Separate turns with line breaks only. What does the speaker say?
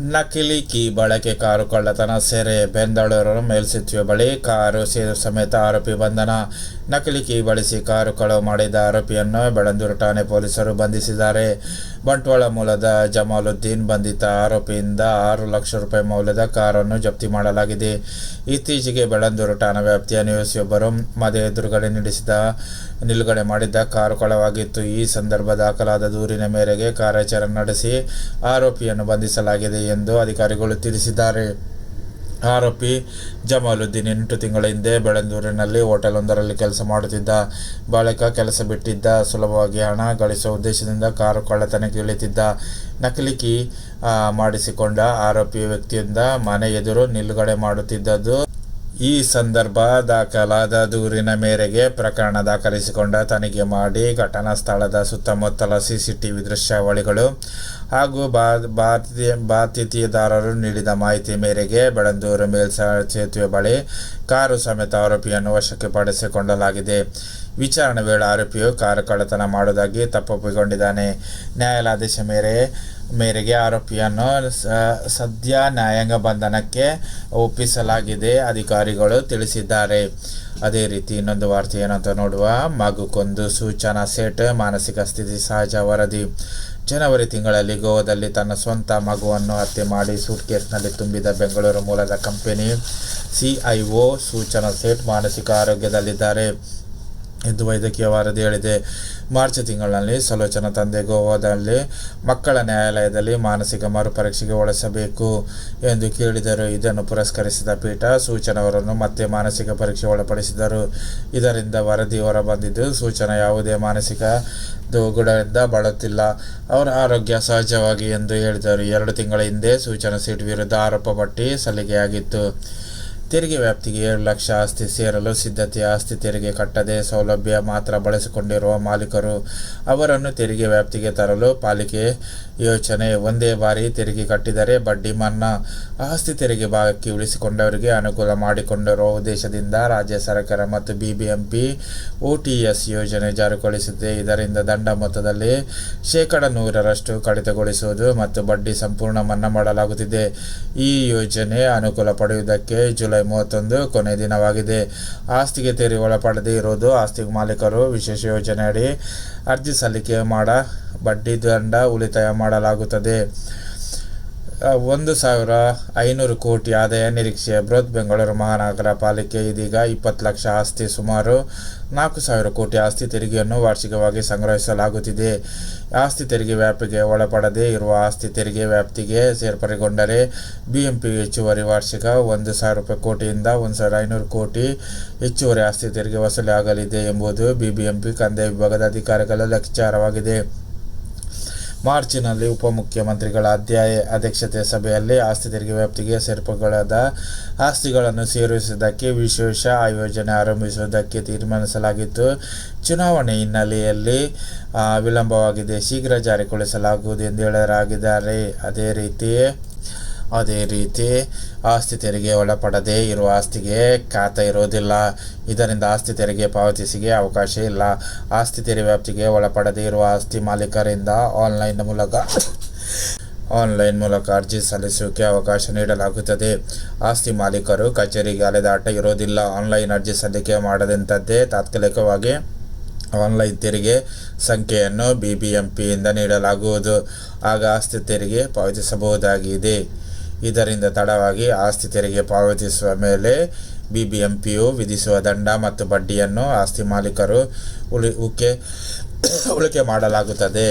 ನಕಲಿ ಕೀ ಬಳಕೆ ಕಾರು ಕಳ್ಳತನ ಸೆರೆ ಬೆಂದಳೂರು ಮೇಲ್ಸೇತುವೆ ಬಳಿ ಕಾರು ಸೇರು ಸಮೇತ ಆರೋಪಿ ಬಂಧನ ನಕಲಿ ಕೀ ಬಳಸಿ ಕಾರು ಕಳವು ಮಾಡಿದ ಆರೋಪಿಯನ್ನು ಬೆಳಂದೂರು ಠಾಣೆ ಪೊಲೀಸರು ಬಂಧಿಸಿದ್ದಾರೆ. ಬಂಟ್ವಾಳ ಮೂಲದ ಜಮಾಲುದ್ದೀನ್ ಬಂಧಿತ ಆರೋಪಿಯಿಂದ ಆರು ಲಕ್ಷ ರೂಪಾಯಿ ಮೌಲ್ಯದ ಕಾರನ್ನು ಜಪ್ತಿ ಮಾಡಲಾಗಿದೆ. ಇತ್ತೀಚೆಗೆ ಬೆಳಂದೂರು ಠಾಣಾ ವ್ಯಾಪ್ತಿಯ ನಿವಾಸಿಯೊಬ್ಬರು ಮದೆ ಎದುರುಗಡೆ ನಡೆಸಿದ ನಿಲುಗಡೆ ಮಾಡಿದ್ದ ಕಾರು ಕಳವಾಗಿತ್ತು. ಈ ಸಂದರ್ಭ ದಾಖಲಾದ ದೂರಿನ ಮೇರೆಗೆ ಕಾರ್ಯಾಚರಣೆ ನಡೆಸಿ ಆರೋಪಿಯನ್ನು ಬಂಧಿಸಲಾಗಿದೆ ಎಂದು ಅಧಿಕಾರಿಗಳು ತಿಳಿಸಿದ್ದಾರೆ. ಆರೋಪಿ ಜಮಾಲುದ್ದೀನ್ ಎಂಟು ತಿಂಗಳ ಹಿಂದೆ ಬೆಳಂದೂರಿನಲ್ಲಿ ಹೋಟೆಲೊಂದರಲ್ಲಿ ಕೆಲಸ ಮಾಡುತ್ತಿದ್ದ ಬಳಿಕ ಕೆಲಸ ಬಿಟ್ಟಿದ್ದ ಸುಲಭವಾಗಿ ಹಣ ಗಳಿಸುವ ಉದ್ದೇಶದಿಂದ ಕಾರು ಕಳ್ಳತನಕ್ಕೆ ಇಳಿತಿದ್ದ ನಕಲಿಕಿ ಮಾಡಿಸಿಕೊಂಡ ಆರೋಪಿ ವ್ಯಕ್ತಿಯಿಂದ ಮನೆ ಎದುರು ನಿಲುಗಡೆ ಮಾಡುತ್ತಿದ್ದದ್ದು. ಈ ಸಂದರ್ಭ ದಾಖಲಾದ ದೂರಿನ ಮೇರೆಗೆ ಪ್ರಕರಣ ದಾಖಲಿಸಿಕೊಂಡ ತನಿಖೆ ಮಾಡಿ ಘಟನಾ ಸ್ಥಳದ ಸುತ್ತಮುತ್ತಲ ಸಿಸಿಟಿವಿ ದೃಶ್ಯಾವಳಿಗಳು ಹಾಗೂ ಬಾ- ಬಾತಿ ಬಾತಿಥಿದಾರರು ನೀಡಿದ ಮಾಹಿತಿ ಮೇರೆಗೆ ಬೆಳಂದೂರು ಮೇಲ್ಸ ಸೇತುವೆ ಬಳಿ ಕಾರು ಸಮೇತ ಆರೋಪಿಯನ್ನು ವಶಕ್ಕೆ ಪಡಿಸಿಕೊಳ್ಳಲಾಗಿದೆ. ವಿಚಾರಣೆ ವೇಳೆ ಆರೋಪಿಯು ಕಾರು ಕಳ್ಳತನ ಮಾಡುವುದಾಗಿ ತಪ್ಪೊಪ್ಪಿಕೊಂಡಿದ್ದಾನೆ ನ್ಯಾಯಾಲಯಾದೇಶ ಮೇರೆ, ಮೇರೆಗೆ ಆರೋಪಿಯನ್ನು ಸದ್ಯ ನ್ಯಾಯಾಂಗ ಬಂಧನಕ್ಕೆ ಒಪ್ಪಿಸಲಾಗಿದೆ ಅಧಿಕಾರಿಗಳು ತಿಳಿಸಿದ್ದಾರೆ. ಅದೇ ರೀತಿ ಇನ್ನೊಂದು ವಾರ್ತೆ ಏನಂತ ನೋಡುವ ಮಗುಕೊಂದು ಸೂಚನಾ ಸೆಟ್, ಮಾನಸಿಕ ಸ್ಥಿತಿ ಸಹಜ ವರದಿ. ಜನವರಿ ತಿಂಗಳಲ್ಲಿ ಗೋವಾದಲ್ಲಿ ತನ್ನ ಸ್ವಂತ ಮಗುವನ್ನು ಹತ್ಯೆ ಮಾಡಿ ಸೂಟ್ಕೇಸ್ನಲ್ಲಿ ತುಂಬಿದ ಬೆಂಗಳೂರು ಮೂಲದ ಕಂಪನಿ ಸಿಐಒ ಸೂಚನಾ ಸೇಟ್ ಮಾನಸಿಕ ಆರೋಗ್ಯದಲ್ಲಿದ್ದಾರೆ. ಎಂದು ವೈದ್ಯಕೀಯ ವರದಿ ಹೇಳಿದೆ. ಮಾರ್ಚ್ ತಿಂಗಳಲ್ಲಿ ಸಲೋಚನ ತಂದೆ ಗೋವಾದಲ್ಲಿ ಮಕ್ಕಳ ನ್ಯಾಯಾಲಯದಲ್ಲಿ ಮಾನಸಿಕ ಮರುಪರೀಕ್ಷೆಗೆ ಒಳಸಬೇಕು ಎಂದು ಕೇಳಿದರು. ಇದನ್ನು ಪುರಸ್ಕರಿಸಿದ ಪೀಠ ಸೂಚನವರನ್ನು ಮತ್ತೆ ಮಾನಸಿಕ ಪರೀಕ್ಷೆ ಒಳಪಡಿಸಿದರು. ಇದರಿಂದ ವರದಿ ಹೊರಬಂದಿದ್ದು, ಸೂಚನ ಯಾವುದೇ ಮಾನಸಿಕ ದುಗುಡದಿಂದ ಬಳುತ್ತಿಲ್ಲ ಅವರ ಆರೋಗ್ಯ ಸಹಜವಾಗಿ ಎಂದು ಹೇಳಿದರು. ಎರಡು ತಿಂಗಳ ಹಿಂದೆ ಸೂಚನಾ ಸೀಟ್ ವಿರುದ್ಧ ಆರೋಪ ಪಟ್ಟಿ ಸಲ್ಲಿಕೆಯಾಗಿತ್ತು. ತೆರಿಗೆ ವ್ಯಾಪ್ತಿಗೆ ಏಳು ಲಕ್ಷ ಆಸ್ತಿ ಸೇರಲು ಸಿದ್ಧತೆ, ಆಸ್ತಿ ತೆರಿಗೆ ಕಟ್ಟದೆ ಸೌಲಭ್ಯ ಮಾತ್ರ ಬಳಸಿಕೊಂಡಿರುವ ಮಾಲೀಕರು ಅವರನ್ನು ತೆರಿಗೆ ವ್ಯಾಪ್ತಿಗೆ ತರಲು ಪಾಲಿಕೆ ಯೋಚನೆ ಒಂದೇ ಬಾರಿ ತೆರಿಗೆ ಕಟ್ಟಿದರೆ ಬಡ್ಡಿ ಮನ್ನಾ ಆಸ್ತಿ ತೆರಿಗೆ ಬಾಕಿ ಉಳಿಸಿಕೊಂಡವರಿಗೆ ಅನುಕೂಲ ಮಾಡಿಕೊಂಡಿರುವ ಉದ್ದೇಶದಿಂದ ರಾಜ್ಯ ಸರ್ಕಾರ ಮತ್ತು ಬಿಬಿಎಂಪಿ ಓಟಿಎಸ್ ಯೋಜನೆ ಜಾರಿಗೊಳಿಸಿದೆ. ಇದರಿಂದ ದಂಡ ಮೊತ್ತದಲ್ಲಿ ಶೇಕಡ ನೂರರಷ್ಟು ಕಡಿತಗೊಳಿಸುವುದು ಮತ್ತು ಬಡ್ಡಿ ಸಂಪೂರ್ಣ ಮನ್ನಾ ಮಾಡಲಾಗುತ್ತಿದೆ. ಈ ಯೋಜನೆ ಅನುಕೂಲ ಪಡೆಯುವುದಕ್ಕೆ ಜುಲೈ ಮೂವತ್ತೊಂದು ಕೊನೆ ದಿನವಾಗಿದೆ. ಆಸ್ತಿಗೆ ತೆರಿಗೆ ಒಳಪಡದೇ ಇರುವುದು ಆಸ್ತಿ ಮಾಲೀಕರು. ವಿಶೇಷ ಯೋಜನೆಯಡಿ ಅರ್ಜಿ ಸಲ್ಲಿಕೆ ಮಾಡ, ಬಡ್ಡಿ ದಂಡ ಉಳಿತಾಯ ಮಾಡಲಾಗುತ್ತದೆ. ಒಂದು ಸಾವಿರ ಐನೂರು ಕೋಟಿ ಆದಾಯ ನಿರೀಕ್ಷೆ ಬೃಹತ್ ಬೆಂಗಳೂರು ಮಹಾನಗರ ಪಾಲಿಕೆ ಇದೀಗ ಇಪ್ಪತ್ತು ಲಕ್ಷ ಆಸ್ತಿ ಸುಮಾರು ನಾಲ್ಕು ಸಾವಿರ ಕೋಟಿ ಆಸ್ತಿ ತೆರಿಗೆಯನ್ನು ವಾರ್ಷಿಕವಾಗಿ ಸಂಗ್ರಹಿಸಲಾಗುತ್ತಿದೆ. ಆಸ್ತಿ ತೆರಿಗೆ ವ್ಯಾಪ್ತಿಗೆ ಒಳಪಡದೇ ಇರುವ ಆಸ್ತಿ ತೆರಿಗೆ ವ್ಯಾಪ್ತಿಗೆ ಸೇರ್ಪಡೆಗೊಂಡರೆ ಬಿಎಂಪಿ ಹೆಚ್ಚುವರಿ ವಾರ್ಷಿಕ ಒಂದು ಸಾವಿರ ರೂಪಾಯಿ ಕೋಟಿಯಿಂದ ಒಂದು ಸಾವಿರ ಐನೂರು ಕೋಟಿ ಹೆಚ್ಚುವರಿ ಆಸ್ತಿ ತೆರಿಗೆ ವಸೂಲಿ ಆಗಲಿದೆ ಎಂಬುದು ಬಿಬಿಎಂಪಿ ಕಂದಾಯ ವಿಭಾಗದ ಅಧಿಕಾರಿಗಳ ಲೆಕ್ಕಾಚಾರವಾಗಿದೆ ಮಾರ್ಚಿನಲ್ಲಿ ಉಪಮುಖ್ಯಮಂತ್ರಿಗಳ ಅಧ್ಯಾಯ ಅಧ್ಯಕ್ಷತೆ ಸಭೆಯಲ್ಲಿ ಆಸ್ತಿ ತೆರಿಗೆ ವ್ಯಾಪ್ತಿಗೆ ಸೇರ್ಪಡೆಗೊಳ್ಳದ ಆಸ್ತಿಗಳನ್ನು ಸೇರಿಸುವುದಕ್ಕೆ ವಿಶೇಷ ಆಯೋಜನೆ ಆರಂಭಿಸುವುದಕ್ಕೆ ತೀರ್ಮಾನಿಸಲಾಗಿತ್ತು ಚುನಾವಣೆ ಹಿನ್ನೆಲೆಯಲ್ಲಿ ವಿಳಂಬವಾಗಿದೆ. ಶೀಘ್ರ ಜಾರಿಗೊಳಿಸಲಾಗುವುದು ಎಂದು ಹೇಳಲಾಗಿದ್ದಾರೆ ಅದೇ ರೀತಿ ಅದೇ ರೀತಿ ಆಸ್ತಿ ತೆರಿಗೆ ಒಳಪಡದೇ ಇರುವ ಆಸ್ತಿಗೆ ಖಾತೆ ಇರುವುದಿಲ್ಲ. ಇದರಿಂದ ಆಸ್ತಿ ತೆರಿಗೆ ಪಾವತಿಸಿಗೆ ಅವಕಾಶ ಇಲ್ಲ. ಆಸ್ತಿ ತೆರಿಗೆ ವ್ಯಾಪ್ತಿಗೆ ಒಳಪಡದೇ ಇರುವ ಆಸ್ತಿ ಮಾಲೀಕರಿಂದ ಆನ್ಲೈನ್ ಮೂಲಕ ಆನ್ಲೈನ್ ಮೂಲಕ ಅರ್ಜಿ ಸಲ್ಲಿಸೋಕೆ ಅವಕಾಶ ನೀಡಲಾಗುತ್ತದೆ. ಆಸ್ತಿ ಮಾಲೀಕರು ಕಚೇರಿಗೆ ಅಲೆದಾಟ ಇರೋದಿಲ್ಲ ಆನ್ಲೈನ್ ಅರ್ಜಿ ಸಲ್ಲಿಕೆ ಮಾಡದಂತದ್ದೇ ತಾತ್ಕಾಲಿಕವಾಗಿ ಆನ್ಲೈನ್ ತೆರಿಗೆ ಸಂಖ್ಯೆಯನ್ನು ಬಿ ಬಿ ಎಂ ಪಿಯಿಂದ ನೀಡಲಾಗುವುದು. ಆಗ ಆಸ್ತಿ ತೆರಿಗೆ ಪಾವತಿಸಬಹುದಾಗಿದೆ. ಇದರಿಂದ ತಡವಾಗಿ ಆಸ್ತಿ ತೆರಿಗೆ ಪಾವತಿಸುವ ಮೇಲೆ ಬಿಬಿಎಂಪಿಯು ವಿಧಿಸುವ ದಂಡ ಮತ್ತು ಬಡ್ಡಿಯನ್ನು ಆಸ್ತಿ ಮಾಲೀಕರು ಉಳಿ ಉಕೆ ಉಳಿಕೆ ಮಾಡಲಾಗುತ್ತದೆ.